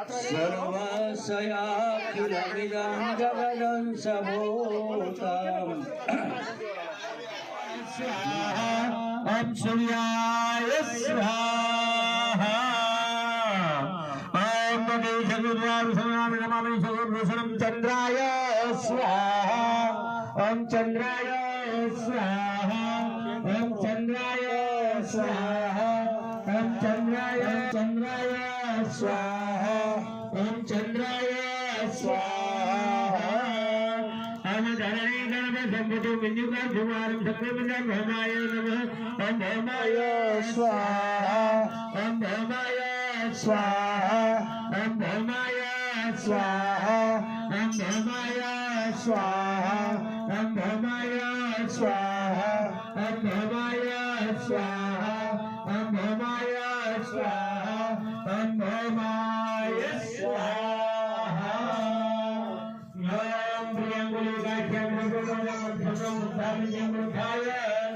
हरिहरादिविराप्यपार सर्वस्याखिलमिदं जगदंशभूतम् ॐ सूर्याय स्वाहा, ॐ नमामि सगुरुभूषणं चन्द्राय स्वाहा, ॐ चन्द्राय स्वाहा, ॐ चन्द्राय स्वाहा, ॐ चन्द्राय चन्द्राय स्वाहा। भौमाय नमः ॐ भौमाय स्वाहा ॐ भौमाय स्वाहा ॐ भौमाय स्वाहा ॐ भौमाय स्वाहा ॐ भौमाय स्वाहा ॐ भौमाय स्वाहा ॐ भौमाय स्वाहा ॐ भौमाय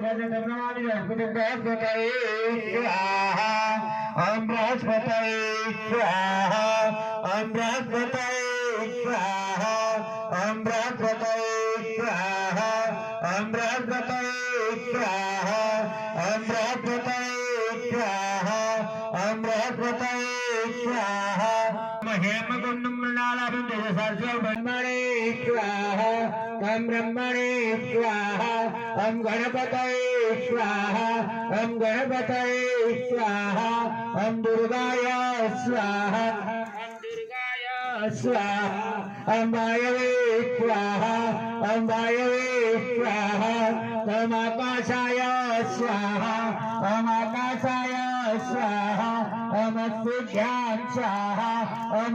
बृहस्पत बताए हेमकुण्डं मृणालाभं तेजसार्चो ब्रह्मणे स्वाहा ॐ ब्रह्मणे स्वाहा ॐ गणपतये स्वाहा ॐ गणपतये स्वाहा ॐ दुर्गाय स्वाहा स्वाहा ॐ वायवे स्वाहा ॐ स्वाहा अमत ज्ञान चाहा